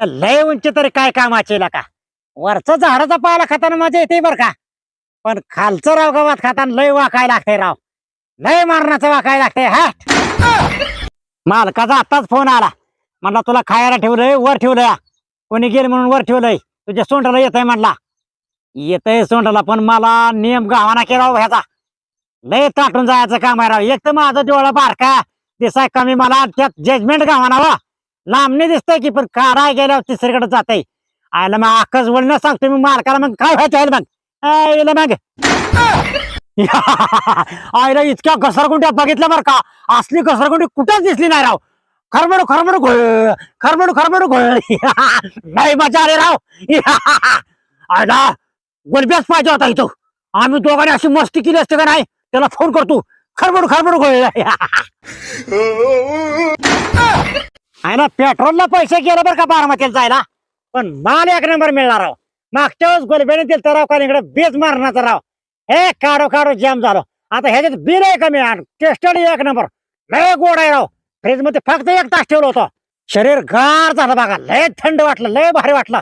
लय उंची तरी काय कामाचे का? वरचं झाडाचा पाला खाताना मजा येते बर का? पण खालचं राव गावात खाताना लय वाकाय लागते राव. लय मारण्याचं वाकाय लागते हा? मालकाचा आताच फोन आला. म्हणला तुला खायला ठेवलंय वर ठेवलंय. कोणी गेल म्हणून वर ठेवलंय. तुझ्या सोंडाला येतय म्हणला. येतंय सोंडाला पण मला नियम गावाना केला हो ह्याचा. लय ताटून जायचं काम आहे राव. एक तर माझा डोळा बारका दिसाय कमी मला त्यात जजमेंट गावाना वा लांबने दिसतंय की पण काढाय गेल्यावर तिसरीकडे जाते आयला मग आकच वळण सांगतो मी मालकाला मग काय व्हायचं आहे मग? आयला मग. आयला इतक्या घसरगुंड्या बघितल्या बरं का? असली घसरगुंडी कुठेच दिसली नाही राव. खरमडू खरमडू घोळ खरमडू खरमडू घोळ. नाही मजा आली राव. आयला गोलब्याच पाहिजे होता इथं. आम्ही दोघांनी अशी मस्ती केली असते का नाही? त्याला फोन करतो. खरमडू खरमडू घोळ. हो, हो. आहे ना पेट्रोलला पैसे गेले बरं का बारामतीला जायला. पण माल एक नंबर मिळणार राव. मागच्या वेळेस गोलबेने दिलं तर राव का इकडे बेच मारण्याचा राव. हे काढो काढो जाम झालो. आता ह्याच्यात बिल आहे कमी टेस्टेड एक नंबर. लय गोड आहे राव. फ्रीजमध्ये फक्त एक तास ठेवलं होतं. शरीर गार झालं बघा. लय थंड वाटलं लय भारी वाटलं.